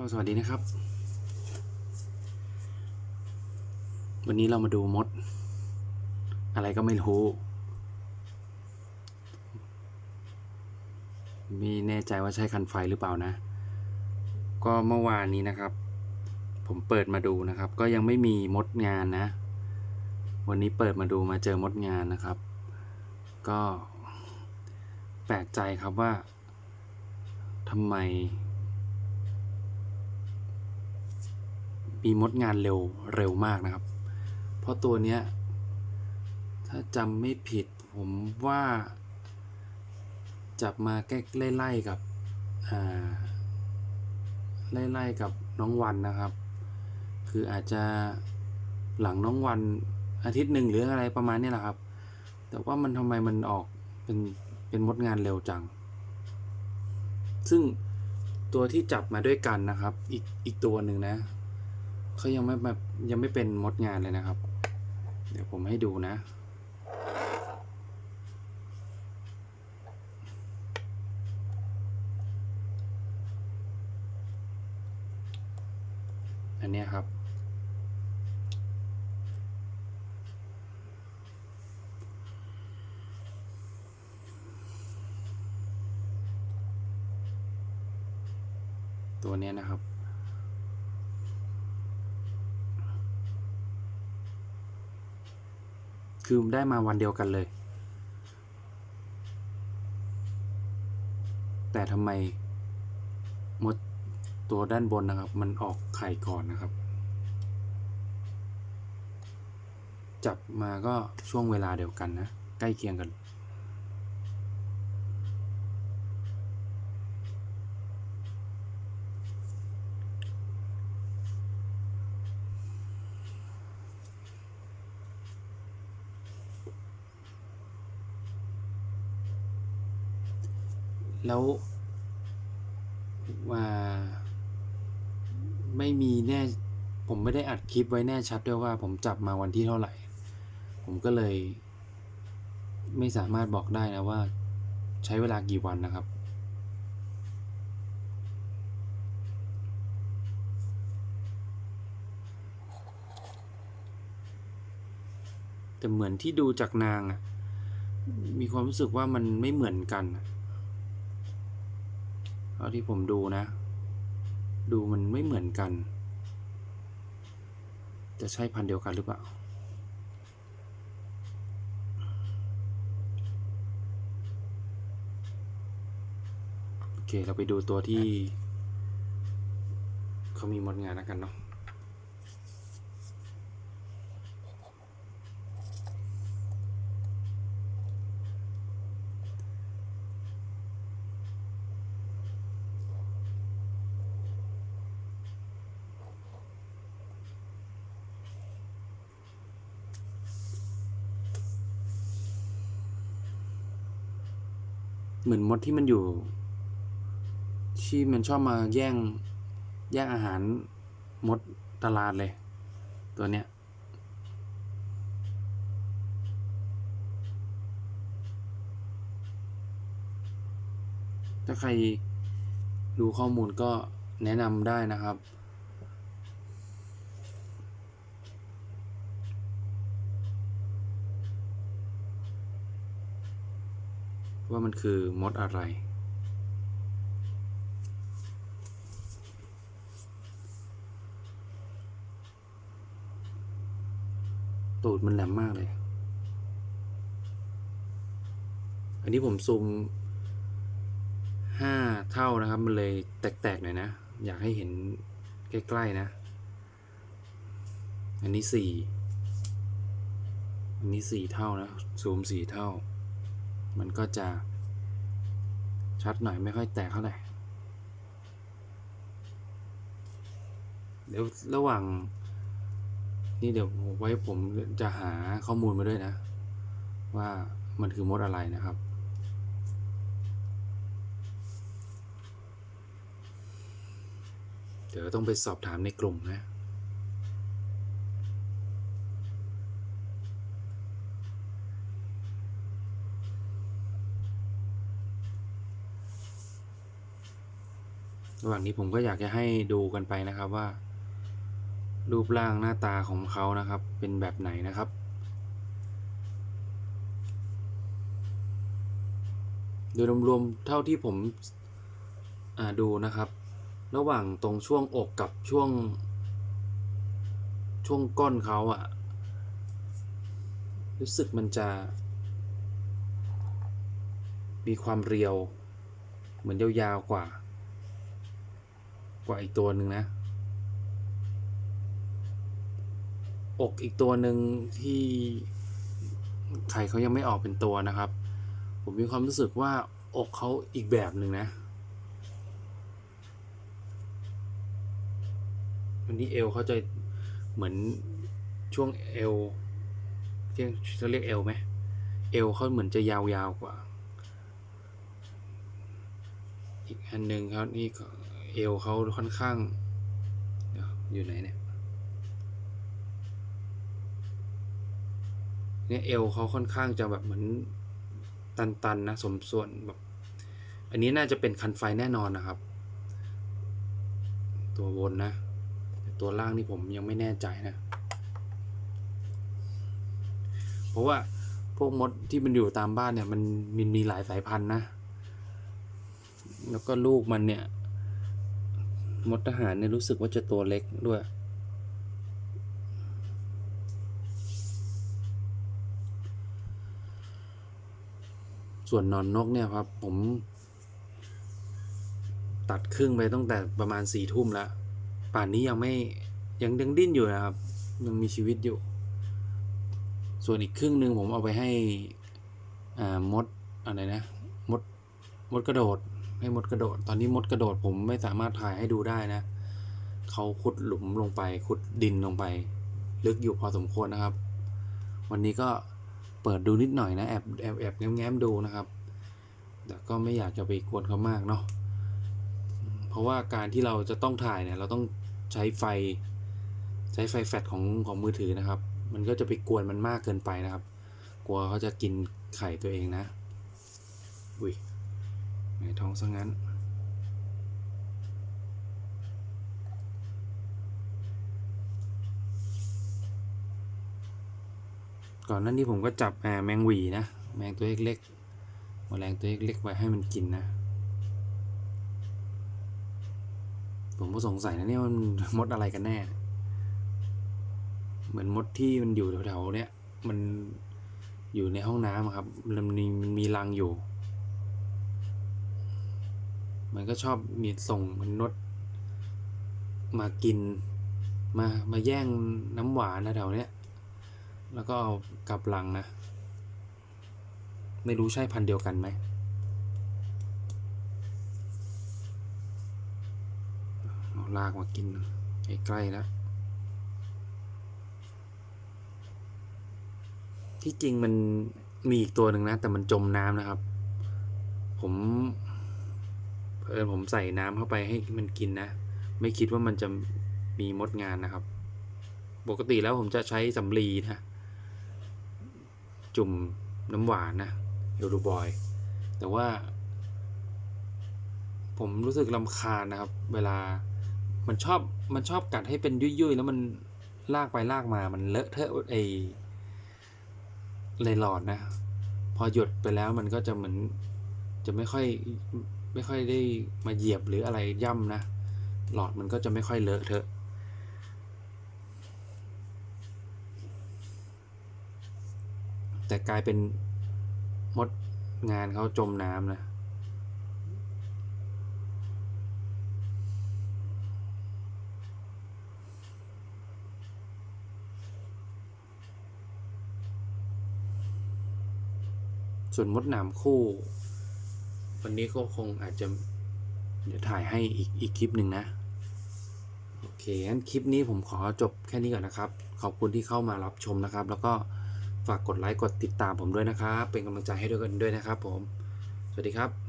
ก็สวัสดีนะครับ วันนี้เรามาดูมด อะไรก็ไม่รู้ม่แน่ใจว่าใช่คันไฟหรือเปล่านะ ก็เมื่อวานนี้นะครับ ผมเปิดมาดูนะครับ ก็ยังไม่มีมดงานนะ วันนี้เปิดมาดูมาเจอมดงานนะครับ ก็แปลกใจครับว่าทำไม มีมดงานเร็วเร็วมากนะครับ เพราะตัวเนี้ย ถ้าจำไม่ผิดผมว่าจับมาใกล้ไล่ๆกับอ่าไล่ๆกับน้องวันนะครับ คืออาจจะหลังน้องวันอาทิตย์หนึ่งหรืออะไรประมาณนี้แหละครับ แต่ว่ามันทำไมมันออกเป็นเป็นมดงานเร็วจัง ซึ่งตัวที่จับมาด้วยกันนะครับ อีกอีกตัวหนึ่งนะ เขายังไม่แบบยังไม่เป็นมดงานเลยนะครับ เดี๋ยวผมให้ดูนะ อันนี้ครับตัวนี้นะครับ คือได้มาวันเดียวกันเลย แต่ทำไมมดตัวด้านบนนะครับ มันออกไข่ก่อนนะครับ จับมาก็ช่วงเวลาเดียวกันนะ ใกล้เคียงกัน แล้วว่าไม่มีแน่ ผมไม่ได้อัดคลิปไว้แน่ชัดด้วยว่าผมจับมาวันที่เท่าไหร่ ผมก็เลย ไม่สามารถบอกได้นะว่าใช้เวลากี่วันนะครับ แต่เหมือนที่ดูจากนางอะมีความรู้สึกว่ามันไม่เหมือนกันอะ เท่าที่ผมดูนะ ดูมันไม่เหมือนกัน จะใช่พันเดียวกันหรือเปล่าโอเค เราไปดูตัวที่เขามีมดงานแล้วกันเนาะ เหมือนมดที่มันอยู่ ที่มันชอบมาแย่ง แย่งอาหารมดตลาดเลย ตัวเนี้ยถ้าใครดูข้อมูลก็แนะนำได้นะครับ ว่ามันคือมดอะไร ตูดมันแหลมมากเลย อันนี้ผมซูมห้าเท่านะครับ มันเลยแตกๆหน่อยนะ อยากให้เห็นใกล้ๆนะ อันนี้สี่อันนี้สี่เท่านะซูมสี่เท่า มันก็จะ ชัดหน่อยไม่ค่อยแตกเท่าไหร่เดี๋ยวระหว่าง นี่เดี๋ยวไว้ผมจะหาข้อมูลมาด้วยนะ ว่ามันคือมดอะไรนะครับ เดี๋ยวต้องไปสอบถามในกลุ่มนะ ระหว่างนี้ผมก็อยากจะให้ดูกันไปนะครับว่า รูปร่างหน้าตาของเขานะครับ เป็นแบบไหนนะครับโดยรวมๆเท่าที่ผมดูนะครับ ระหว่างตรงช่วงอกกับช่วง ช่วงก้นเขาอะรู้สึกมันจะ มีความเรียว เหมือนยาวๆกว่า กว่าอีกตัวหนึ่งนะ อกอีกตัวหนึ่งที่ไข่เขายังไม่ออกเป็นตัวนะครับ ผมมีความรู้สึกว่าอกเขาอีกแบบหนึ่งนะอันนี้เอวเขาจะเหมือนช่วงเอวที่เขาเรียกเอวไหมเอวเขาเหมือนจะยาวๆกว่า อีกอันหนึ่งเขานี่ก็ เอวเขาค่อนข้าง อยู่ไหนเนี่ย เนี่ยเอวเขาค่อนข้างจะแบบเหมือนตันๆนะสมส่วนแบบ อันนี้น่าจะเป็นคันไฟแน่นอนนะครับ ตัวบนนะแต่ตัวล่างนี่ผมยังไม่แน่ใจนะ เพราะว่าพวกมดที่มันอยู่ตามบ้านเนี่ย มันมีมีหลายสายพันธุ์นะ แล้วก็ลูกมันเนี่ย มดทหารเนี่ยรู้สึกว่าจะตัวเล็กด้วย ส่วนนอนนกเนี่ยครับ ผม ตัดครึ่งไปตั้งแต่ประมาณสี่ทุ่มแล้ว ป่านนี้ยังไม่ยังยังดิ้นอยู่นะครับ ยังมีชีวิตอยู่ ส่วนอีกครึ่งหนึ่งผมเอาไปให้ อ่ามด อะไรนะ มด มดกระโดด ให้มดกระโดด ตอนนี้มดกระโดดผมไม่สามารถถ่ายให้ดูได้นะเขาขุดหลุมลงไปขุดดินลงไป ลึกอยู่พอสมควรนะครับ วันนี้ก็เปิดดูนิดหน่อยนะแอบแอบแอบแง้มแง้มดูนะครับ แต่ก็ไม่อยากจะไปกวนเขามากเนาะเพราะว่าการที่เราจะต้องถ่ายเนี่ย เราต้องใช้ไฟ ใช้ไฟแฟลชของของมือถือนะครับ มันก็จะไปกวนมันมากเกินไปนะครับ กลัวเขาจะกินไข่ตัวเองนะอุ้ย ในท้องซะงั้น ก่อนหน้านี้ผมก็จับแมงหวีนะ แมงตัวเล็กๆแมลงตัวเล็กๆไว้ให้มันกินนะ ผมก็สงสัยนะเนี่ยมันมดอะไรกันแน่ เหมือนมดที่มันอยู่แถวๆเนี้ยมันอยู่ในห้องน้ำครับมันมีมันมีรังอยู่ มันก็ชอบมีส่งมันนดมากิน มามาแย่งน้ำหวานนะแถวเนี้ย แล้วก็เอากลับรังนะ ไม่รู้ใช่พันเดียวกันไหม ลากมากินใกล้ๆแล้วที่จริงมันมีอีกตัวหนึ่งนะ แต่มันจมน้ำนะครับ ผม เพิ่นผมใส่น้ำเข้าไปให้มันกินนะ ไม่คิดว่ามันจะมีมดงานนะครับ ปกติแล้วผมจะใช้สำลีนะ จุ่มน้ำหวานนะเอลูบอย แต่ว่า ผมรู้สึกลำคาญนะครับ เวลามันชอบมันชอบกัดให้เป็นยุ่ยๆ แล้วมันลากไปลากมามันเลอะเทอะไอเลยหลอดนะ พอหยดไปแล้วมันก็จะเหมือนจะไม่ค่อย ไม่ค่อยได้มาเหยียบหรืออะไรย่ำนะ หลอดมันก็จะไม่ค่อยเลอะเทอะแต่กลายเป็นมดงานเขาจมน้ำนะส่วนมดหนามคู่ วันนี้ก็คงอาจจะ เดี๋ยวถ่ายให้อีกอีกคลิปหนึ่งนะ โอเคงั้นคลิปนี้ผมขอจบแค่นี้ก่อนนะครับ ขอบคุณที่เข้ามารับชมนะครับ แล้วก็ฝากกดไลค์กดติดตามผมด้วยนะครับ เป็นกำลังใจให้ด้วยกันด้วยนะครับผม สวัสดีครับ